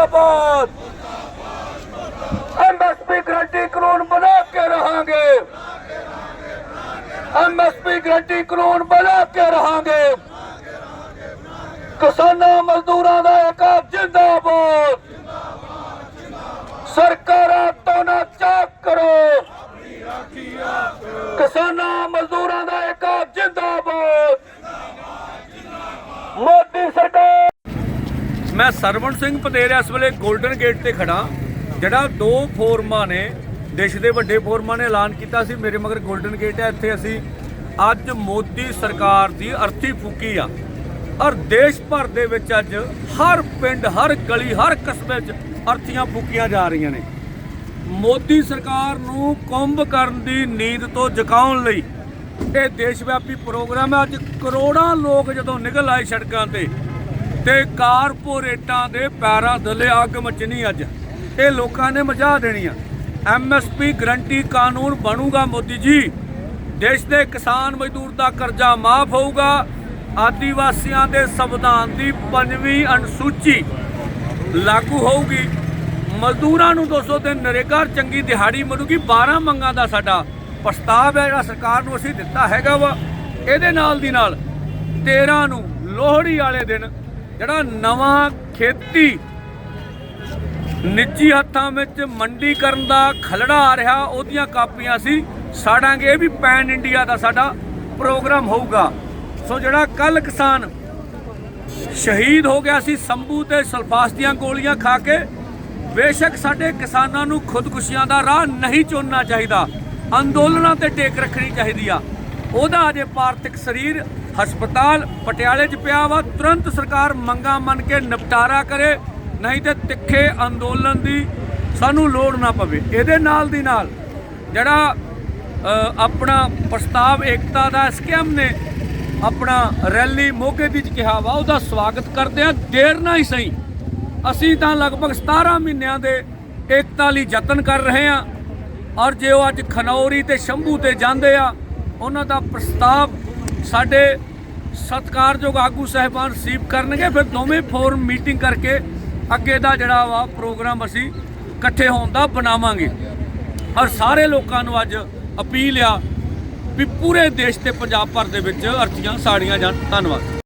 ਜਿੰਦਾਬਾਦ MSP guarantee ਕਾਨੂੰਨ ਬਣਾ ਕੇ ਰਹਾਂਗੇ। ਐਮਐਸਪੀ ਗਰੰਟੀ ਕਾਨੂੰਨ ਬਣਾ ਕੇ ਰਹਾਂਗੇ। ਕਿਸਾਨਾਂ ਮਜ਼ਦੂਰਾਂ ਦਾ ਏਕਾ ਜਿੰਦਾਬਾਦ ਸਰਕਾਰਾਂ ਤੋਂ ਨਾ ਚਾਕ ਕਰੋ ਕਿਸਾਨਾਂ ਮਜ਼ਦੂਰਾਂ ਦਾ ਏਕਾ ਜਿੰਦਾਬਾਦ ਮੋਦੀ ਸਰਕਾਰ ਮੈਂ ਸਰਵਣ ਸਿੰਘ ਪਤੇਰ ਇਸ ਵੇਲੇ 골ਡਨ ਗੇਟ ਤੇ ਖੜਾ ਜਿਹੜਾ ਦੋ ਫੋਰਮਾਂ ਨੇ, ਦੇਸ਼ ਦੇ ਵੱਡੇ ਫੋਰਮਾਂ ਨੇ ਐਲਾਨ ਕੀਤਾ ਸੀ, ਮੇਰੇ ਮਗਰ 골ਡਨ ਗੇਟ ਹੈ, ਇੱਥੇ ਅਸੀਂ ਅੱਜ ਮੋਦੀ ਸਰਕਾਰ ਦੀ ਅਰਥੀ ਫੂਕੀ ਆ। ਔਰ ਦੇਸ਼ ਭਰ ਦੇ ਵਿੱਚ ਅੱਜ ਹਰ ਪਿੰਡ, ਹਰ ਗਲੀ, ਹਰ ਕਸਬੇ 'ਚ ਅਰਥੀਆਂ ਫੂਕੀਆਂ ਜਾ ਰਹੀਆਂ ਨੇ। ਮੋਦੀ ਸਰਕਾਰ ਨੂੰ ਕੁੰਭ ਕਰਨ ਦੀ ਨੀਂਦ ਤੋਂ ਜਗਾਉਣ ਲਈ ਇਹ ਦੇਸ਼ ਵਿਆਪੀ ਪ੍ਰੋਗਰਾਮ ਹੈ। ਅੱਜ ਕਰੋੜਾਂ ਲੋਕ ਜਦੋਂ ਨਿਕਲ ਆਏ ਸੜਕਾਂ ਤੇ ਤੇ ਕਾਰਪੋਰੇਟਾਂ ਦੇ ਪੈਰਾਂ ਥੱਲੇ ਅੱਗ ਮਚਣੀ ਅੱਜ। ਇਹ ਲੋਕਾਂ ਨੇ ਮਚਾ ਦੇਣੀ ਆ। ਐਮਐਸਪੀ ਗਰੰਟੀ ਕਾਨੂੰਨ ਬਣੂਗਾ ਮੋਦੀ ਜੀ। ਦੇਸ਼ ਦੇ ਕਿਸਾਨ ਮਜ਼ਦੂਰ ਦਾ ਕਰਜ਼ਾ ਮਾਫ ਹੋਊਗਾ। ਆਦੀਵਾਸੀਆਂ ਦੇ ਸੰਵਿਧਾਨ ਦੀ ਪੰਜਵੀਂ ਅਨੁਸੂਚੀ ਲਾਗੂ ਹੋਊਗੀ। ਮਜ਼ਦੂਰਾਂ ਨੂੰ 200 ਦਿਨ ਨਰੇਗਾ ਚੰਗੀ ਦਿਹਾੜੀ ਮਿਲੂਗੀ। 12 ਮੰਗਾਂ ਦਾ ਸਾਡਾ ਪ੍ਰਸਤਾਵ ਹੈ, ਜਿਹੜਾ ਸਰਕਾਰ ਨੂੰ ਅਸੀਂ ਦਿੱਤਾ ਹੈਗਾ ਵਾ। ਇਹਦੇ ਨਾਲ ਦੀ ਨਾਲ 13 ਨੂੰ ਲੋਹੜੀ ਵਾਲੇ ਦਿਨ ਜਿਹੜਾ ਨਵਾਂ ਖੇਤੀ ਨਿੱਜੀ ਹੱਥਾਂ ਵਿੱਚ ਮੰਡੀਕਰਨ ਦਾ ਖਲੜਾ ਆ ਰਿਹਾ, ਉਹਦੀਆਂ ਕਾਪੀਆਂ ਸੀ ਸਾੜਾਂਗੇ। ਇਹ ਵੀ ਪੈਨ ਇੰਡੀਆ ਦਾ ਸਾਡਾ ਪ੍ਰੋਗਰਾਮ ਹੋਊਗਾ। ਸੋ ਜਿਹੜਾ ਕੱਲ ਕਿਸਾਨ ਸ਼ਹੀਦ ਹੋ ਗਿਆ ਸੀ, ਸੰਭੂ ਤੇ ਸਲਫਾਸ ਦੀਆਂ ਗੋਲੀਆਂ ਖਾ ਕੇ, ਬੇਸ਼ੱਕ ਸਾਡੇ ਕਿਸਾਨਾਂ ਨੂੰ ਖੁਦਕੁਸ਼ੀਆਂ ਦਾ ਰਾਹ ਨਹੀਂ ਚੁਣਨਾ ਚਾਹੀਦਾ। ਅੰਦੋਲਨਾਂ ਤੇ ਟੇਕ ਰੱਖਣੀ ਚਾਹੀਦੀ ਆ। ਉਹਦਾ ਅਜੇ ਪਾਰਥਿਕ ਸਰੀਰ ਹਸਪਤਾਲ ਪਟਿਆਲੇ 'ਚ ਪਿਆ ਵਾ, ਤੁਰੰਤ ਸਰਕਾਰ ਮੰਗਾ ਮੰਨ ਕੇ ਨਿਪਟਾਰਾ ਕਰੇ, ਨਹੀਂ ਤੇ ਤਿੱਖੇ ਅੰਦੋਲਨ ਦੀ ਸਾਨੂੰ ਲੋੜ ਨਾ ਪਵੇ। ਇਹਦੇ ਨਾਲ ਦੀ ਨਾਲ ਜਿਹੜਾ ਆਪਣਾ ਪ੍ਰਸਤਾਵ ਏਕਤਾ ਦਾ ਸਕੀਮ ਨੇ ਆਪਣਾ ਰੈਲੀ ਮੋਗੇ ਵਿੱਚ ਕਿਹਾ ਵਾ, ਉਹਦਾ ਸਵਾਗਤ ਕਰਦੇ ਆ ਦੇਰ ਨਾ ਹੀ ਸਹੀ। ਅਸੀਂ ਤਾਂ ਲਗਭਗ 17 ਮਹੀਨਿਆਂ ਦੇ ਏਕਤਾ ਲਈ ਯਤਨ ਕਰ ਰਹੇ ਆ ਔਰ ਜੇ ਉਹ ਅੱਜ ਖਨੌਰੀ ਤੇ ਸ਼ੰਭੂ ਤੇ ਜਾਂਦੇ ਆ, ਉਹਨਾਂ ਦਾ ਪ੍ਰਸਤਾਵ ਸਾਡੇ ਸਤਿਕਾਰਯੋਗ ਆਗੂ ਸਹਿਬਾਨ ਰਸੀਵ ਕਰਨਗੇ। ਫਿਰ ਦੋਵੇਂ ਫੋਰਮ ਮੀਟਿੰਗ ਕਰਕੇ ਅੱਗੇ ਦਾ ਜਿਹੜਾ ਵਾ ਪ੍ਰੋਗਰਾਮ ਅਸੀਂ ਇਕੱਠੇ ਹੋਣ ਦਾ ਬਣਾਵਾਂਗੇ। ਔਰ ਸਾਰੇ ਲੋਕਾਂ ਨੂੰ ਅੱਜ ਅਪੀਲ ਆ ਵੀ ਪੂਰੇ ਦੇਸ਼ ਤੇ ਪੰਜਾਬ ਭਰ ਦੇ ਵਿੱਚ ਅਰਥੀਆਂ ਸਾੜੀਆਂ ਜਾਣ। ਧੰਨਵਾਦ।